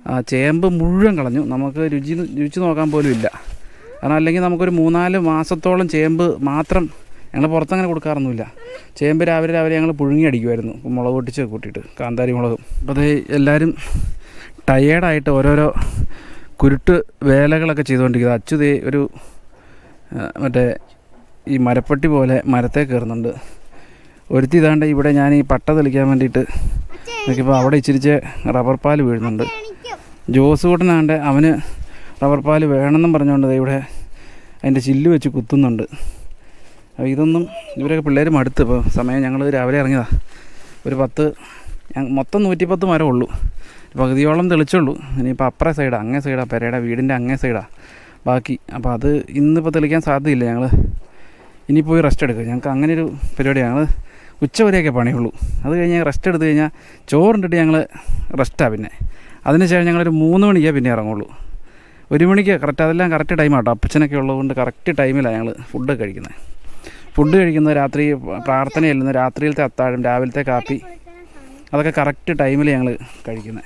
ആ ചേമ്പ് മുഴുവൻ കളഞ്ഞു. നമുക്ക് രുചി രുചി നോക്കാൻ പോലും ഇല്ല. കാരണം അല്ലെങ്കിൽ നമുക്കൊരു മൂന്നാൽ മാസത്തോളം ചേമ്പ് മാത്രം ഞങ്ങൾ പുറത്തങ്ങനെ കൊടുക്കാറൊന്നുമില്ല. ചേമ്പ് രാവിലെ രാവിലെ ഞങ്ങൾ പുഴുങ്ങി അടിക്കുമായിരുന്നു മുളക് പൊട്ടിച്ച് കൂട്ടിയിട്ട് കാന്താരി മുളകും. അപ്പോൾ അത് എല്ലാവരും ടയേർഡായിട്ട് ഓരോരോ കുരുട്ട് വേലകളൊക്കെ ചെയ്തുകൊണ്ടിരിക്കുന്നത് അച്ചു ദേ ഒരു മറ്റേ ഈ മരപ്പട്ടി പോലെ മരത്തെ കയറുന്നുണ്ട്. ഒരുത്തി ഇതാണ്ട് ഇവിടെ ഞാൻ ഈ പട്ട തെളിക്കാൻ വേണ്ടിയിട്ട് നോക്കിയപ്പോൾ അവിടെ ഇച്ചിരിച്ച് റബ്ബർ പാൽ വീഴുന്നുണ്ട്. ജോസ് കൂട്ടനാണ്ട് അവന് റബ്ബർ പാൽ വേണമെന്നും പറഞ്ഞുകൊണ്ട് ഇവിടെ അതിന്റെ ചില്ല് വെച്ച് കുത്തുന്നുണ്ട്. അപ്പോൾ ഇതൊന്നും ഇവരൊക്കെ പിള്ളേർ മടുത്ത്. ഇപ്പോൾ സമയം ഞങ്ങൾ രാവിലെ ഇറങ്ങിയതാണ് ഒരു പത്ത് മൊത്തം നൂറ്റിപ്പത്ത് മരം ഉള്ളൂ. പകുതിയോളം തെളിച്ചുള്ളൂ. ഇനിയിപ്പോൾ അപ്പുറ സൈഡാണ് അങ്ങേ സൈഡാണ് പെരയുടെ വീടിന്റെ അങ്ങേ സൈഡാണ് ബാക്കി. അപ്പോൾ അത് ഇന്നിപ്പോൾ തെളിക്കാൻ സാധ്യതയില്ല ഞങ്ങൾ ഇനി പോയി റെസ്റ്റ് എടുക്കുക ഞങ്ങൾക്ക് അങ്ങനെ ഒരു പരിപാടി ഞങ്ങൾ ഉച്ചവരെയൊക്കെ പണിയുള്ളൂ. അത് കഴിഞ്ഞ് റെസ്റ്റ് എടുത്തു കഴിഞ്ഞാൽ ചോറുണ്ടിട്ട് ഞങ്ങൾ റെസ്റ്റാണ് പിന്നെ. അതിനുശേഷം ഞങ്ങളൊരു മൂന്ന് മണിക്കേ പിന്നെ ഇറങ്ങുള്ളൂ. ഒരു മണിക്ക് കറക്റ്റ് അതെല്ലാം കറക്റ്റ് ടൈമാട്ടോ അപ്പച്ചനൊക്കെ ഉള്ളതുകൊണ്ട് കറക്റ്റ് ടൈമിലാണ് ഞങ്ങൾ ഫുഡൊക്കെ കഴിക്കുന്നത് ഫുഡ് കഴിക്കുന്നത് രാത്രി പ്രാർത്ഥന ചെല്ലുന്നത് രാത്രിയിലത്തെ അത്താഴം രാവിലത്തെ കാപ്പി. അതൊക്കെ കറക്റ്റ് ടൈമിൽ ഞങ്ങൾ കഴിക്കുന്നത്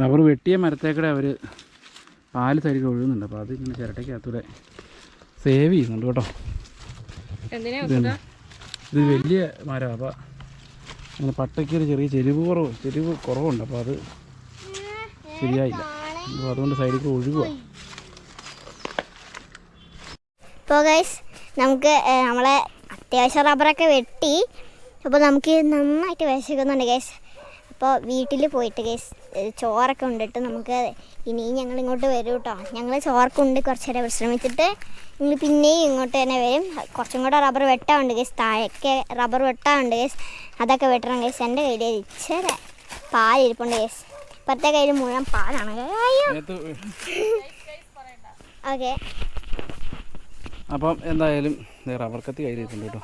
റബ്ബർ വെട്ടിയ മരത്തേക്കൂടെ അവർ പാൽ സൈഡിൽ ഒഴുകുന്നുണ്ട്. അപ്പോൾ അത് ഇങ്ങനെ ചിരട്ടയ്ക്കകത്തൂടെ സേവ് ചെയ്യുന്നുണ്ട് കേട്ടോ. എന്തിനാ ഇത് വലിയ മരമാണ് അപ്പോൾ അങ്ങനെ പട്ടയ്ക്ക് ഒരു ചെറിയ ചെരുവ് കുറവ് ചെരുവ് കുറവുണ്ട്. അപ്പോൾ അത് ശരിയായില്ല. അപ്പോൾ അതുകൊണ്ട് സൈഡിൽ ഒഴുകുക ഇപ്പോൾ ഗൈസ് നമുക്ക് നമ്മളെ അത്യാവശ്യം റബ്ബറൊക്കെ വെട്ടി അപ്പോൾ നമുക്ക് നന്നായിട്ട് വിശക്കുന്നുണ്ട് ഗൈസ് അപ്പോൾ വീട്ടിൽ പോയിട്ട് ഗൈസ് ചോറൊക്കെ ഉണ്ടിട്ട് നമുക്ക് ഇനിയും ഞങ്ങൾ ഇങ്ങോട്ട് വരും കേട്ടോ ഞങ്ങൾ ചോറൊക്കെ ഉണ്ട് കുറച്ച് നേരം വിശ്രമിച്ചിട്ട് നിങ്ങൾ പിന്നെയും ഇങ്ങോട്ട് തന്നെ വരും. കുറച്ചും കൂടെ റബ്ബർ വെട്ടാറുണ്ട് ഗൈസ് താഴേക്ക് റബ്ബർ വെട്ടാറുണ്ട് ഗൈസ് അതൊക്കെ വെട്ടണം ഗൈസ് എന്റെ കയ്യിൽ ഇച്ചിരി പാലിരിപ്പുണ്ട് ഗൈസ് ഇപ്പോഴത്തെ കയ്യിൽ മുഴുവൻ പാലാണ്. ഓക്കെ അപ്പം എന്തായാലും ഇതേ റബ്ബർ കത്തി കയ്യിലിട്ടുണ്ട് കേട്ടോ.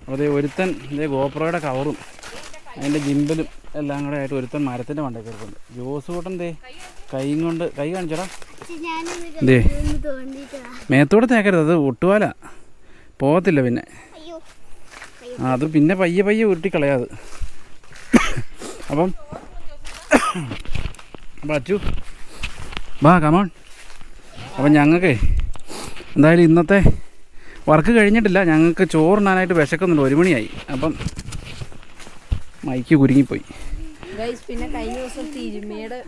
അപ്പോൾ ഇതേ ഒരുത്തൻ ഇതേ ഗോപ്രോയുടെ കവറും അതിന്റെ ജിമ്പലും എല്ലാം കൂടെ ആയിട്ട് ഒരുത്തൻ മരത്തിന്റെ മണ്ടയിൽ കയറിക്കൊണ്ട് ജോസ് കൂട്ടൻ ദേ കൈ കൊണ്ട് കൈ കാണിച്ചടാ. ദേ മേത്തോടെ തേക്കരുത് അത് ഒട്ടുവാല. പോകത്തില്ല പിന്നെ. അത് പിന്നെ പയ്യെ പയ്യെ ഉരുട്ടിക്കളയാത്. അപ്പം അപ്പം അച്ചു. ബാ കമോൺ അപ്പം ഞങ്ങൾക്ക് എന്തായാലും ഇന്നത്തെ വർക്ക് കഴിഞ്ഞിട്ടില്ല. ഞങ്ങൾക്ക് ചോറിനാനായിട്ട് വിശക്കുന്നുണ്ട്. ഒരു മണിയായി. അപ്പം മൈക്ക് കുരുങ്ങിപ്പോയി. പിന്നെ കഴിഞ്ഞ ദിവസം തിരുമയുടെ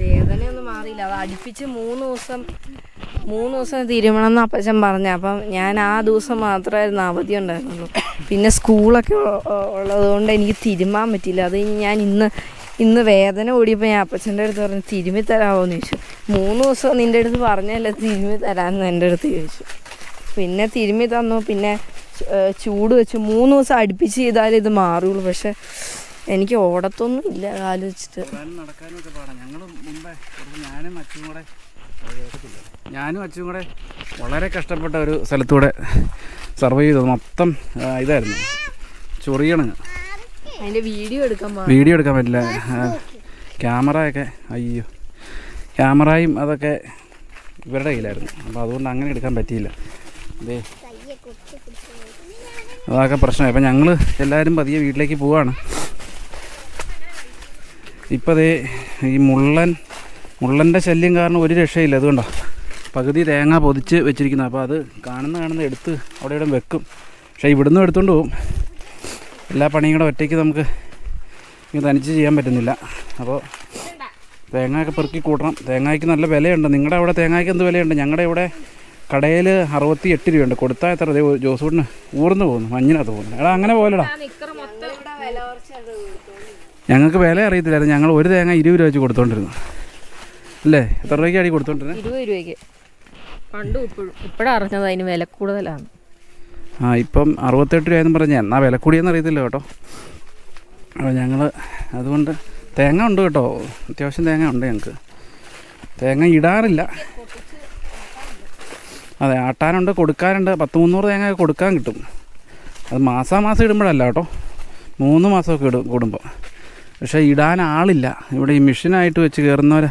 വേദനയൊന്നും മാറിയില്ല. അത് അടുപ്പിച്ച് മൂന്ന് ദിവസം മൂന്ന് ദിവസം തിരുമണം എന്ന് അപ്പച്ചൻ പറഞ്ഞു. അപ്പം ഞാൻ ആ ദിവസം മാത്രമായിരുന്നു അവധി ഉണ്ടായിരുന്നുള്ളൂ. പിന്നെ സ്കൂളൊക്കെ ഉള്ളതുകൊണ്ട് എനിക്ക് തിരുമാൻ പറ്റിയില്ല. അത് ഞാൻ ഇന്ന് ഇന്ന് വേദന ഓടിയപ്പോൾ ഞാൻ അപ്പച്ചന്റെ അടുത്ത് പറഞ്ഞു തിരുമ്മി തരാമോ എന്ന് ചോദിച്ചു. മൂന്ന് ദിവസം നിന്റെ അടുത്ത് പറഞ്ഞല്ലേ തിരുമ്മി തരാമെന്ന് എന്റെ അടുത്ത് ചോദിച്ചു. പിന്നെ തിരുമ്മി തന്നു പിന്നെ ചൂട് വെച്ച്. മൂന്ന് ദിവസം അടുപ്പിച്ച് ചെയ്താലേ ഇത് മാറുള്ളൂ. പക്ഷെ എനിക്ക് ഓടത്തൊന്നും ഇല്ല ആലോചിച്ചിട്ട്. വെച്ചിട്ട് നടക്കാനും ഒക്കെ പാടാം. ഞങ്ങൾ മുമ്പേ ഞാനും ഞാനും അച്ഛനും കൂടെ വളരെ കഷ്ടപ്പെട്ട ഒരു സ്ഥലത്തൂടെ സർവൈവ് ചെയ്തത് മൊത്തം ഇതായിരുന്നു. ചൊറിയണങ്ങ്. വീഡിയോ എടുക്കാൻ പറ്റില്ല. പറ്റില്ല ക്യാമറയൊക്കെ അയ്യോ. ക്യാമറയും അതൊക്കെ ഇവരുടെ കയ്യിലായിരുന്നു. അപ്പോൾ അതുകൊണ്ട് അങ്ങനെ എടുക്കാൻ പറ്റിയില്ല. അതേ അതൊക്കെ പ്രശ്നമായി. അപ്പം ഞങ്ങൾ എല്ലാവരും പതിയെ വീട്ടിലേക്ക് പോവാണ്. ഇപ്പം അതേ ഈ മുള്ളൻ മുള്ളന്റെ ശല്യം കാരണം ഒരു രക്ഷയില്ല. അതുകൊണ്ടോ? പകുതി തേങ്ങ പൊതിച്ച് വെച്ചിരിക്കുന്നത് അപ്പോൾ അത് കാണുന്ന കാണുന്ന എടുത്ത് അവിടെ ഇവിടെ വെക്കും. പക്ഷേ ഇവിടുന്ന് എടുത്തുകൊണ്ട് പോകും എല്ലാ പണിയും കൂടെ ഒറ്റയ്ക്ക് നമുക്ക് ഇങ്ങനെ തനിച്ച് ചെയ്യാൻ പറ്റുന്നില്ല. അപ്പോൾ തേങ്ങയൊക്കെ പെറുക്കി കൂട്ടണം. തേങ്ങയ്ക്ക് നല്ല വിലയുണ്ട്. നിങ്ങളുടെ അവിടെ തേങ്ങയ്ക്ക് എന്ത് വിലയുണ്ട്? ഞങ്ങളുടെ ഇവിടെ കടയിൽ അറുപത്തി എട്ട് രൂപയുണ്ട്. കൊടുത്താൽ എത്ര? അതേ ജോസൂട്ടിന് ഊർന്ന് പോകുന്നു. മഞ്ഞിനകത്ത് പോകുന്നു. എടാ അങ്ങനെ പോലെടാ ഞങ്ങൾക്ക് വില അറിയത്തില്ലായിരുന്നു. ഞങ്ങൾ ഒരു തേങ്ങ ഇരുപത് രൂപ വെച്ച് കൊടുത്തോണ്ടിരുന്നു. അല്ലേ? എത്ര രൂപയ്ക്ക് അടി കൊടുത്തോണ്ടിരുന്നത് ഇരുപത് രൂപയ്ക്ക്. പണ്ടും ഇപ്പോഴും. ഇപ്പോഴാണ് അറിഞ്ഞത് അതിന് വില കൂടുതലാണ്. ആ ഇപ്പം അറുപത്തെട്ട് രൂപയെന്ന് പറഞ്ഞാൽ എന്നാ വില കൂടിയെന്ന് അറിയത്തില്ല കേട്ടോ. അപ്പോൾ ഞങ്ങൾ അതുകൊണ്ട് തേങ്ങ ഉണ്ട് കേട്ടോ. അത്യാവശ്യം തേങ്ങ ഉണ്ട് ഞങ്ങൾക്ക്. തേങ്ങ ഇടാറില്ല. അതെ ആട്ടാനുണ്ട് കൊടുക്കാനുണ്ട്. പത്ത് മുന്നൂറ് തേങ്ങ കൊടുക്കാൻ കിട്ടും. അത് മാസാമാസം ഇടുമ്പോഴല്ല കേട്ടോ. മൂന്ന് മാസമൊക്കെ ഇടും കൂടുമ്പോൾ പക്ഷേ ഇടാൻ ആളില്ല. ഇവിടെ ഈ മെഷീനായിട്ട് വെച്ച് കയറുന്നവർ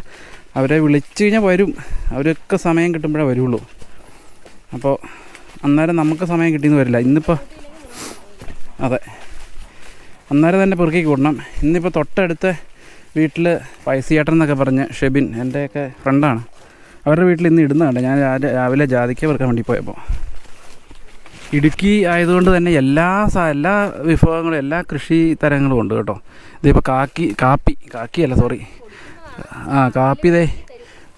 അവരെ വിളിച്ചു കഴിഞ്ഞാൽ വരും. അവരൊക്കെ സമയം കിട്ടുമ്പോഴേ വരുള്ളൂ. അപ്പോൾ അന്നേരം നമുക്ക് സമയം കിട്ടിയെന്ന് വരില്ല. ഇന്നിപ്പോൾ അതെ. അന്നേരം തന്നെ പെറുക്കി കൂടണം. ഇന്നിപ്പോൾ തൊട്ടടുത്ത് വീട്ടിൽ പൈസയേട്ടൻ എന്നൊക്കെ പറഞ്ഞ് ഷെബിൻ എന്റെയൊക്കെ ഫ്രണ്ടാണ് അവരുടെ വീട്ടിൽ ഇന്ന് ഇടുന്നതാണ് ഞാൻ രാവിലെ ജാതിക്ക പെറുക്കാൻ വേണ്ടി പോയപ്പോൾ ഇടുക്കി ആയതുകൊണ്ട് തന്നെ എല്ലാ എല്ലാ വിഭവങ്ങളും എല്ലാ കൃഷി തരങ്ങളും ഉണ്ട് കേട്ടോ. ഇതിപ്പോൾ കാക്കി കാപ്പി കാക്കിയല്ല സോറി ആ കാപ്പി ദേ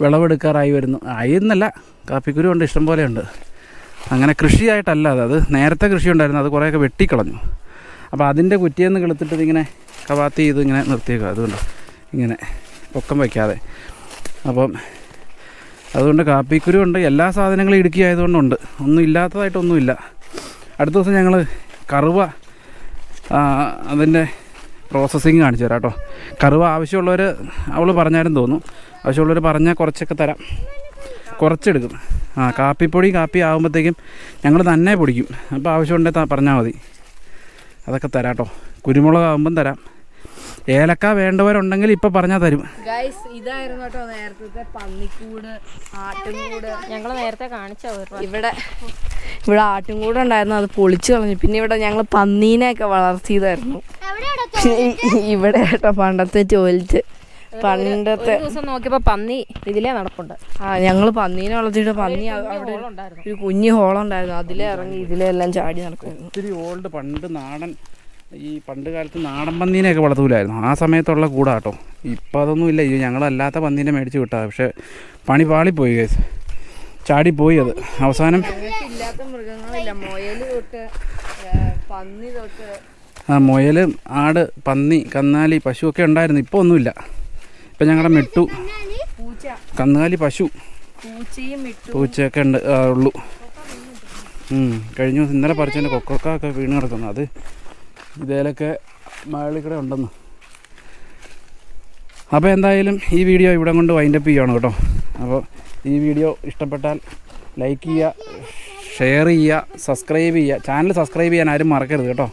വിളവെടുക്കാറായി വരുന്നു. ആയി എന്നല്ല. കാപ്പിക്കുരു കൊണ്ട് ഇഷ്ടം ഉണ്ട്. അങ്ങനെ കൃഷിയായിട്ടല്ല അത്. അത് നേരത്തെ കൃഷി ഉണ്ടായിരുന്നു അത് കുറേയൊക്കെ വെട്ടിക്കളഞ്ഞു. അപ്പോൾ അതിന്റെ കുറ്റിയെന്ന് കിളുത്തിട്ട് ഇതിങ്ങനെ കവാത്തി ചെയ്ത് ഇങ്ങനെ നിർത്തിയേക്കുക അതുകൊണ്ട് ഇങ്ങനെ പൊക്കം വയ്ക്കാതെ. അപ്പം അതുകൊണ്ട് കാപ്പിക്കുരു ഉണ്ട്. എല്ലാ സാധനങ്ങളും ഇടുക്കി ആയതുകൊണ്ടുണ്ട്. ഒന്നും ഇല്ലാത്തതായിട്ടൊന്നുമില്ല. അടുത്ത ദിവസം ഞങ്ങൾ കറുവ അതിന്റെ പ്രോസസ്സിങ് കാണിച്ചു തരാം കേട്ടോ. കറുവ ആവശ്യമുള്ളവർ അവൾ പറഞ്ഞാലും തോന്നും. ആവശ്യമുള്ളവർ പറഞ്ഞാൽ കുറച്ചൊക്കെ തരാം. കുറച്ചെടുക്കും. ആ കാപ്പിപ്പൊടി കാപ്പി ആകുമ്പോഴത്തേക്കും ഞങ്ങൾ തന്നെ പൊടിക്കും. അപ്പോൾ ആവശ്യമുണ്ടെങ്കിൽ പറഞ്ഞാൽ മതി. അതൊക്കെ തരാം കേട്ടോ കുരുമുളക് ആകുമ്പം തരാം. ഏലക്ക വേണ്ടവരുണ്ടെങ്കിൽ ഇപ്പൊ പറഞ്ഞാൽ തരും. ഇതായിരുന്നു കേട്ടോ നേരത്തെ പന്നിക്കൂട് ആട്ടുംകൂട്. ഞങ്ങൾ നേരത്തെ കാണിച്ച ഇവിടെ ഇവിടെ ആട്ടുംകൂട് ഉണ്ടായിരുന്നു. അത് പൊളിച്ചു കളഞ്ഞു. പിന്നെ ഇവിടെ ഞങ്ങൾ പന്നീനെയൊക്കെ വളർത്തിയതായിരുന്നു. ഇവിടെ കേട്ടോ പണ്ടത്തെ ടോയ്ലറ്റ് പണ്ടത്തെ ഒരു ദിവസം നോക്കിയപ്പോൾ പന്നി ഇതിലേ നടപ്പുണ്ട്. ആ ഞങ്ങൾ പന്നീനെ വളർത്തിയിട്ട് പന്നി അവിടെ ഒരു- കുഞ്ഞു ഹോളുണ്ടായിരുന്നു. അതിലേ ഇറങ്ങി ഇതിലേ എല്ലാം ചാടി നടക്കുന്നു ഒത്തിരി ഓൾഡ് പണ്ട് നാടൻ ഈ പണ്ട് കാലത്ത് നാടൻ പന്നീനെയൊക്കെ വളർത്തൂലായിരുന്നു. ആ സമയത്തുള്ള കൂടാ കേട്ടോ ഇപ്പം അതൊന്നും ഇല്ല. ഈ ഞങ്ങളല്ലാത്ത പന്നീനെ മേടിച്ച് വിട്ടാ. പക്ഷെ പണി പാളിപ്പോയി കേസ് ചാടിപ്പോയി അത്. അവസാനം ഇല്ലാത്ത മൃഗങ്ങളില്ല. മുയൽ തൊട്ട് പന്നി തൊട്ട്. ആ മുയൽ ആട് പന്നി കന്നാലി പശുവൊക്കെ ഉണ്ടായിരുന്നു. ഇപ്പോൾ ഒന്നുമില്ല. ഇപ്പം ഞങ്ങളുടെ മെട്ടു. കന്നുകാലി പശു. പൂച്ചയൊക്കെ ഉണ്ട് ഉള്ളു. കഴിഞ്ഞ ദിവസം ഇന്നലെ പറിച്ചതിന്റെ കൊക്കൊക്കെ വീണ് കിടക്കുന്നു. അത് ഇതേലൊക്കെ മകളിൽ കൂടെ ഉണ്ടെന്ന്. അപ്പോൾ എന്തായാലും ഈ വീഡിയോ ഇവിടെ കൊണ്ട് വൈൻഡപ്പ് ചെയ്യുകയാണ് കേട്ടോ. അപ്പോൾ ഈ വീഡിയോ ഇഷ്ടപ്പെട്ടാൽ ലൈക്ക് ചെയ്യുക ഷെയർ ചെയ്യുക സബ്സ്ക്രൈബ് ചെയ്യുക. ചാനൽ സബ്സ്ക്രൈബ് ചെയ്യാൻ ആരും മറക്കരുത് കേട്ടോ.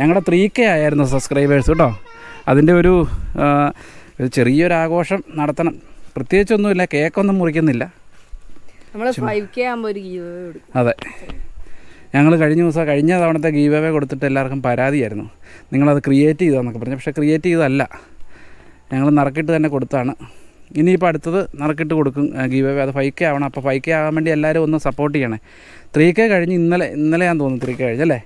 ഞങ്ങളുടെ ത്രീ കെ ആയിരുന്നു സബ്സ്ക്രൈബേഴ്സ് കേട്ടോ. അതിന്റെ ഒരു ഒരു ചെറിയൊരു ആഘോഷം നടത്തണം. പ്രത്യേകിച്ചൊന്നുമില്ല കേക്കൊന്നും മുറിക്കുന്നില്ല. അതെ. ഞങ്ങൾ കഴിഞ്ഞ ദിവസം കഴിഞ്ഞ തവണത്തെ ഗീവ് കൊടുത്തിട്ട് എല്ലാവർക്കും പരാതിയായിരുന്നു. നിങ്ങളത് ക്രിയേറ്റ് ചെയ്തതെന്നൊക്കെ പറഞ്ഞു. പക്ഷേ ക്രിയേറ്റ് ചെയ്തല്ല ഞങ്ങൾ നറുക്കിട്ട് തന്നെ കൊടുത്താണ്. ഇനിയിപ്പോൾ അടുത്തത് നറുക്കിട്ട് കൊടുക്കും ഗീവ് അത് ഫൈവ് കെ ആവണം. അപ്പോൾ ഫൈവ് കെ ആവാൻ വേണ്ടി എല്ലാവരും ഒന്ന് സപ്പോർട്ട് ചെയ്യണേ. ത്രീ കെ കഴിഞ്ഞ് ഇന്നലെ ഇന്നലെ ഞാൻ തോന്നുന്നു ത്രീ കെ കഴിഞ്ഞല്ലേ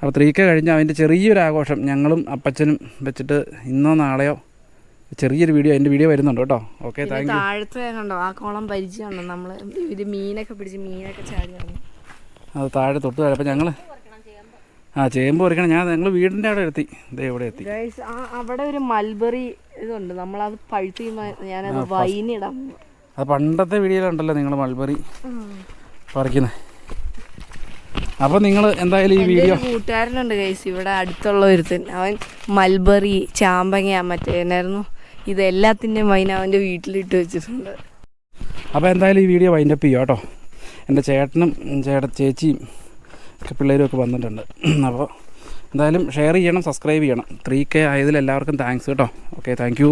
അപ്പോൾ ത്രീ കെ കഴിഞ്ഞ് അതിന്റെ ചെറിയൊരു ആഘോഷം ഞങ്ങളും അപ്പച്ചനും വെച്ചിട്ട് ഇന്നോ നാളെയോ ചെറിയൊരു വീഡിയോ എന്റെ വീഡിയോ വരുന്നുണ്ട് കേട്ടോ. ഓക്കെ താങ്ക് യു താഴത്തെ കണ്ടോ? ആ കോളം പരിചയമുണ്ടോ നമ്മൾ ഇത് മീനൊക്കെ പിടിച്ച് മീനൊക്കെ ചാടി അത് താഴെ തൊട്ട് താഴെ. അപ്പോൾ ഞങ്ങൾ ആ ചേമ്പ് പറിക്കണം. ഞാൻ ഞങ്ങൾ വീടിന്റെ അവിടെ എത്തി. ദേ ഇവിടെ എത്തി. അവിടെ ഒരു മൽബറി ഇതുണ്ട്. നമ്മളത് പഴുത്തി ഞാനത് വൈനിടാം. അത് പണ്ടത്തെ വീഡിയോയിലുണ്ടല്ലോ നിങ്ങൾ മൽബറി പറിക്കുന്നത് അപ്പോൾ നിങ്ങൾ എന്തായാലും ഈ വീഡിയോ കൂട്ടുകാരനുണ്ട് കേസ് ഇവിടെ അടുത്തുള്ള ഒരുത്തൻ. അവൻ മൽബറി ചാമ്പങ്ങ മറ്റേ എന്നായിരുന്നു? ഇത് എല്ലാത്തിന്റെയും വീട്ടിലിട്ട് വെച്ചിട്ടുണ്ട്. അപ്പോൾ എന്തായാലും ഈ വീഡിയോ വൈൻഡപ്പ് ചെയ്യാം കേട്ടോ. എന്റെ ചേട്ടനും ചേട്ട ചേച്ചിയും ഒക്കെ പിള്ളേരും ഒക്കെ വന്നിട്ടുണ്ട്. അപ്പോൾ എന്തായാലും ഷെയർ ചെയ്യണം സബ്സ്ക്രൈബ് ചെയ്യണം. ത്രീ കെ ആയതിൽ എല്ലാവർക്കും താങ്ക്സ് കേട്ടോ. Okay thank